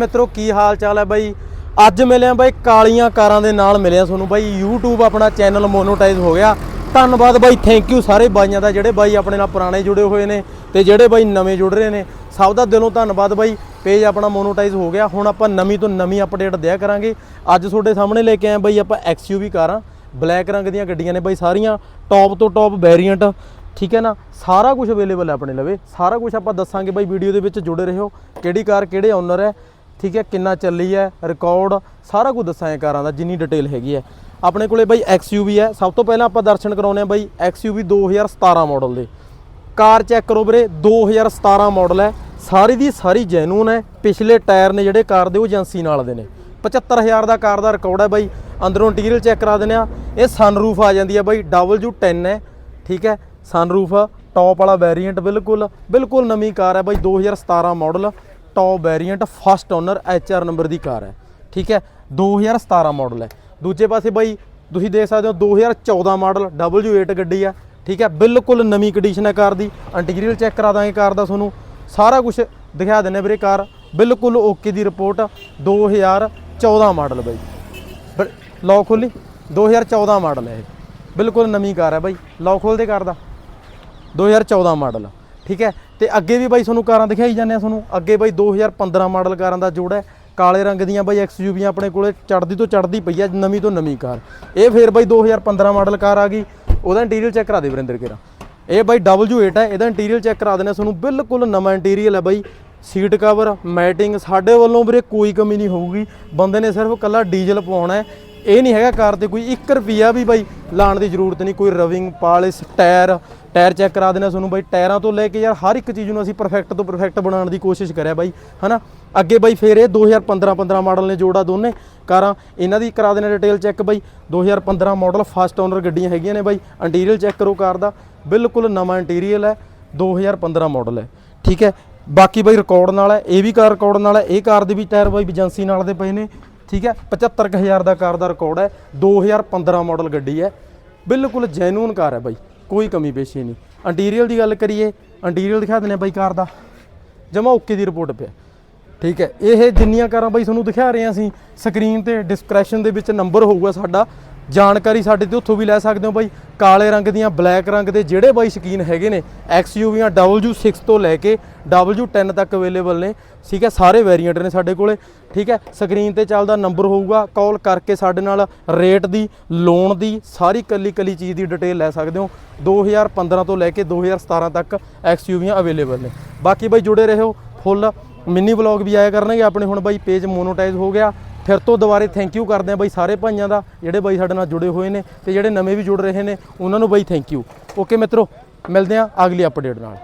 ਮਿੱਤਰੋ, ਕੀ ਹਾਲ ਚਾਲ ਹੈ ਬਾਈ? ਅੱਜ ਮਿਲਿਆ ਬਾਈ ਕਾਲੀਆਂ ਕਾਰਾਂ ਦੇ ਨਾਲ ਮਿਲਿਆ ਤੁਹਾਨੂੰ ਬਾਈ। YouTube ਆਪਣਾ ਚੈਨਲ ਮੋਨੋਟਾਈਜ਼ ਹੋ ਗਿਆ। ਧੰਨਵਾਦ ਬਾਈ ਥੈਂਕ ਯੂ ਸਾਰੇ ਬਾਈਆਂ ਦਾ ਜਿਹੜੇ ਬਾਈ ਆਪਣੇ ਨਾਲ ਪੁਰਾਣੇ ਜੁੜੇ ਹੋਏ ਨੇ ਤੇ ਜਿਹੜੇ ਬਾਈ ਨਵੇਂ ਜੁੜ ਰਹੇ ਨੇ। ਸਭ ਦਾ ਦਿਲੋਂ ਧੰਨਵਾਦ ਬਾਈ। ਪੇਜ ਆਪਣਾ ਮੋਨੋਟਾਈਜ਼ ਹੋ ਗਿਆ। ਹੁਣ ਆਪਾਂ ਨਵੀਂ ਤੋਂ ਨਵੀਂ ਅਪਡੇਟ ਦਿਆ ਕਰਾਂਗੇ। ਅੱਜ ਤੁਹਾਡੇ ਸਾਹਮਣੇ ਲੈ ਕੇ ਆਏ ਬਾਈ ਆਪਾਂ XUV ਕਾਰਾਂ। ਬਲੈਕ ਰੰਗ ਦੀਆਂ ਗੱਡੀਆਂ ਨੇ ਬਾਈ ਸਾਰੀਆਂ। ਟੌਪ ਤੋਂ ਟੌਪ ਵੇਰੀਐਂਟ ਠੀਕ ਹੈ ਨਾ? ਸਾਰਾ ਕੁਝ ਅਵੇਲੇਬਲ ਹੈ ਆਪਣੇ ਲਵੇ। ਸਾਰਾ ਕੁਝ ਆਪਾਂ ਦੱਸਾਂਗੇ ਬਾਈ ਵੀਡੀਓ ਦੇ ਵਿੱਚ ਜੁੜੇ ਰਹੋ। ਕਿਹੜੀ ਕਾਰ ਕਿਹੜੇ ਓਨਰ ਹੈ। ਠੀਕ ਹੈ, ਕਿੰਨਾ ਚੱਲੀ ਹੈ ਰਿਕਾਰਡ ਸਾਰਾ ਕੁਝ ਦੱਸਾਂ ਇਹ ਕਾਰਾਂ ਦਾ, ਜਿੰਨੀ ਡਿਟੇਲ ਹੈਗੀ ਹੈ। ਆਪਣੇ ਕੋਲੇ ਬਾਈ XUV ਹੈ। ਸਭ ਤੋਂ ਪਹਿਲਾਂ ਆਪਾਂ ਦਰਸ਼ਨ ਕਰਾਉਨੇ ਆ ਬਾਈ XUV 2017 ਮਾਡਲ ਦੇ ਕਾਰ ਚੈੱਕ ਕਰੋ ਵੀਰੇ 2017 ਮਾਡਲ ਹੈ। ਸਾਰੀ ਦੀ ਸਾਰੀ ਜੈਨੂਨ ਹੈ। ਪਿਛਲੇ ਟਾਇਰ ਨੇ ਜਿਹੜੇ ਕਾਰ ਦੇ, ਉਹ ਏਜੰਸੀ ਨਾਲ ਦੇ ਨੇ। 75000 ਦਾ ਕਾਰ ਦਾ ਰਿਕਾਰਡ ਹੈ ਬਾਈ। ਅੰਦਰੋਂ ਇੰਟੀਰੀਅਰ ਚੈੱਕ ਕਰਾ ਦਿੰਦੇ ਆ ਇਹ ਸਨਰੂਫ ਆ ਜਾਂਦੀ ਹੈ ਬਾਈ। W10 ਹੈ। ਠੀਕ ਹੈ। ਸਨਰੂਫ ਟੌਪ ਵਾਲਾ ਵੇਰੀਐਂਟ ਬਿਲਕੁਲ ਬਿਲਕੁਲ ਨਵੀਂ ਕਾਰ ਹੈ ਬਾਈ। 2017 model top variant first owner HR number ਦੀ ਕਾਰ ਹੈ। ਠੀਕ ਹੈ? 2017 ਮਾਡਲ ਹੈ। ਦੂਜੇ ਪਾਸੇ ਬਾਈ, ਤੁਸੀਂ ਦੇਖ ਸਕਦੇ ਹੋ 2014 ਮਾਡਲ W8 ਗੱਡੀ ਆ। ਠੀਕ ਹੈ? ਬਿਲਕੁਲ ਨਵੀਂ ਕੰਡੀਸ਼ਨ ਹੈ ਕਾਰ ਦੀ। ਇੰਟੀਰੀਅਰ ਚੈੱਕ ਕਰਾ ਦਾਂਗੇ ਕਾਰ ਦਾ ਤੁਹਾਨੂੰ। ਸਾਰਾ ਕੁਝ ਦਿਖਾ ਦਿੰਨੇ ਵੀਰੇ ਕਾਰ। ਬਿਲਕੁਲ ਓਕੇ ਦੀ ਰਿਪੋਰਟ 2014 ਮਾਡਲ ਬਾਈ। ਲੌਕ ਖੋਲੀ। 2014 ਮਾਡਲ ਹੈ ਇਹ। ਬਿਲਕੁਲ ਨਵੀਂ ਕਾਰ ਹੈ ਬਾਈ। ਲੌਕ ਖੋਲ ਦੇ। ਕਾਰ ਦਾ 2014 ਮਾਡਲ ਠੀਕ ਹੈ? ਤੇ ਅੱਗੇ ਵੀ ਬਾਈ ਤੁਹਾਨੂੰ ਕਾਰਾਂ ਦਿਖਾਈ ਜਾਂਦੇ ਆ ਤੁਹਾਨੂੰ। ਅੱਗੇ ਬਾਈ 2015 ਮਾਡਲ ਕਾਰਾਂ ਦਾ ਜੋੜ ਹੈ। ਕਾਲੇ ਰੰਗ ਦੀਆਂ ਬਾਈ ਐਕਸਯੂਵੀਆਂ ਆਪਣੇ ਕੋਲੇ ਚੜਦੀ ਤੋਂ ਚੜਦੀ ਪਈ ਹੈ ਨਵੀਂ ਤੋਂ ਨਵੀਂ ਕਾਰ। ਇਹ ਫੇਰ ਬਾਈ 2015 ਮਾਡਲ ਕਾਰ ਆ ਗਈ। ਉਹਦਾ ਇੰਟੀਰੀਅਰ ਚੈੱਕ ਕਰਾ ਦੇ ਵਰਿੰਦਰ ਕੇਰਾ ਇਹ ਬਾਈ W8 ਹੈ, ਇਹਦਾ ਇੰਟੀਰੀਅਰ ਚੈੱਕ ਕਰਾ ਦੇਣਾ ਤੁਹਾਨੂੰ। ਬਿਲਕੁਲ ਨਵਾਂ ਇੰਟੀਰੀਅਰ ਹੈ ਬਾਈ। ਸੀਟ ਕਵਰ ਮੈਟਿੰਗ ਸਾਡੇ ਵੱਲੋਂ ਵੀਰੇ ਕੋਈ ਕਮੀ ਨਹੀਂ ਹੋਊਗੀ। ਬੰਦੇ ਨੇ ਸਿਰਫ ਕੱਲਾ ਡੀਜ਼ਲ ਪਵਾਉਣਾ ਹੈ। ਇਹ ਨਹੀਂ ਹੈਗਾ ਕਾਰ ਤੇ ਕੋਈ 1 ਰੁਪਿਆ ਵੀ ਬਾਈ ਲਾਣ ਦੀ ਜ਼ਰੂਰਤ ਨਹੀਂ, ਕੋਈ rubbing polish, tyre tyre check ਕਰਾ ਦੇਣਾ ਤੁਹਾਨੂੰ ਬਾਈ, ਟਾਇਰਾਂ ਤੋਂ ਲੈ ਕੇ ਯਾਰ ਹਰ ਇੱਕ ਚੀਜ਼ ਨੂੰ ਅਸੀਂ ਪਰਫੈਕਟ ਤੋਂ ਪਰਫੈਕਟ ਬਣਾਉਣ ਦੀ ਕੋਸ਼ਿਸ਼ ਕਰਿਆ ਬਾਈ, ਹਨਾ? ਅੱਗੇ ਬਾਈ ਫੇਰ ਇਹ 2015 15 ਮਾਡਲ ਨੇ ਜੋੜਾ ਦੋਨੇ, ਕਾਰਾਂ, ਇਹਨਾਂ ਦੀ ਕਰਾ ਦੇਣਾ ਡਿਟੇਲ ਚੈੱਕ ਬਾਈ 2015 ਮਾਡਲ ਫਸਟ ਓਨਰ ਗੱਡੀਆਂ ਹੈਗੀਆਂ ਨੇ ਬਾਈ ਇੰਟੀਰੀਅਰ ਚੈੱਕ ਕਰੋ ਕਾਰ ਦਾ, ਬਿਲਕੁਲ ਨਵਾਂ ਇੰਟੀਰੀਅਰ ਹੈ 2015 ਮਾਡਲ ਹੈ, ਠੀਕ ਹੈ? ਬਾਕੀ ਬਾਈ ਰਿਕਾਰਡ ਨਾਲ ਹੈ, ਇਹ ਵੀ ਕਾਰ ਰਿਕਾਰਡ ਨਾਲ ਹੈ, ਇਹ ਕਾਰ ਦੇ ਵੀ ਟਾਇਰ ਬਾਈ ਏਜੰਸੀ ਨਾਲ ਦੇ ਪਏ ਨੇ ਠੀਕ ਹੈ? 75000 ਦਾ ਕਾਰ ਦਾ ਰਿਕਾਰਡ ਹੈ। 2015 ਮਾਡਲ ਗੱਡੀ ਹੈ। ਬਿਲਕੁਲ ਜੈਨੂਨ ਕਾਰ ਹੈ ਬਾਈ। ਕੋਈ ਕਮੀ ਪੇਸ਼ੀ ਨਹੀਂ। ਇੰਟੀਰੀਅਰ ਦੀ ਗੱਲ ਕਰੀਏ ਇੰਟੀਰੀਅਰ ਦਿਖਾ ਦਿੰਦੇ ਆ ਬਾਈ ਕਾਰ ਦਾ। ਜਮਾ ਓਕੇ ਦੀ ਰਿਪੋਰਟ ਪਿਆ। ਠੀਕ ਹੈ? ਇਹ ਜਿੰਨੀਆਂ ਕਾਰਾਂ ਬਾਈ ਤੁਹਾਨੂੰ ਦਿਖਾ ਰਹੇ ਹਾਂ ਅਸੀਂ ਸਕਰੀਨ ਤੇ ਡਿਸਕ੍ਰਿਪਸ਼ਨ ਦੇ ਵਿੱਚ ਨੰਬਰ ਹੋਊਗਾ ਸਾਡਾ। ਜਾਣਕਾਰੀ ਸਾਡੇ ਤੇ ਉੱਥੋਂ ਵੀ ਲੈ ਸਕਦੇ ਹੋ ਬਾਈ। ਕਾਲੇ ਰੰਗ ਦੀਆਂ, ਬਲੈਕ ਰੰਗ ਦੇ ਜਿਹੜੇ ਬਾਈ ਸ਼ਕੀਨ ਹੈਗੇ ਨੇ XUVਆਂ W6 ਤੋਂ ਲੈ ਕੇ W10 ਤੱਕ ਅਵੇਲੇਬਲ ਨੇ। ਠੀਕ ਹੈ, ਸਾਰੇ ਵੇਰੀਐਂਟ ਨੇ ਸਾਡੇ ਕੋਲੇ। ਠੀਕ ਹੈ ਸਕਰੀਨ ਤੇ ਚੱਲਦਾ ਨੰਬਰ ਹੋਊਗਾ। ਕਾਲ ਕਰਕੇ ਸਾਡੇ ਨਾਲ ਰੇਟ ਦੀ ਲੋਨ ਦੀ, ਸਾਰੀ ਕੱਲੀ ਕੱਲੀ ਚੀਜ਼ ਦੀ ਡਿਟੇਲ ਲੈ ਸਕਦੇ ਹੋ। 2015 ਤੋਂ ਲੈ ਕੇ 2017 ਤੱਕ XUVਆਂ ਅਵੇਲੇਬਲ ਨੇ। ਬਾਕੀ ਬਾਈ ਜੁੜੇ ਰਹੋ। ਫੁੱਲ ਮਿੰਨੀ ਵਲੌਗ ਵੀ ਆਇਆ ਕਰਨਗੇ। ਆਪਣੇ ਹੁਣ ਬਾਈ ਪੇਜ ਮੋਨੋਟਾਈਜ਼ ਹੋ ਗਿਆ। ਫਿਰ ਤੋਂ ਦੁਬਾਰੇ ਥੈਂਕ ਯੂ ਕਰਦੇ ਆ ਬਾਈ ਸਾਰੇ ਭਾਈਆਂ ਦਾ, ਜਿਹੜੇ ਬਾਈ ਸਾਡੇ ਨਾਲ ਜੁੜੇ ਹੋਏ ਨੇ ਤੇ ਜਿਹੜੇ ਨਵੇਂ ਵੀ ਜੁੜ ਰਹੇ ਨੇ, ਉਹਨਾਂ ਨੂੰ ਬਾਈ ਥੈਂਕ ਯੂ ਓਕੇ ਮਿੱਤਰੋ, ਮਿਲਦੇ ਆ ਅਗਲੀ ਅਪਡੇਟ ਨਾਲ।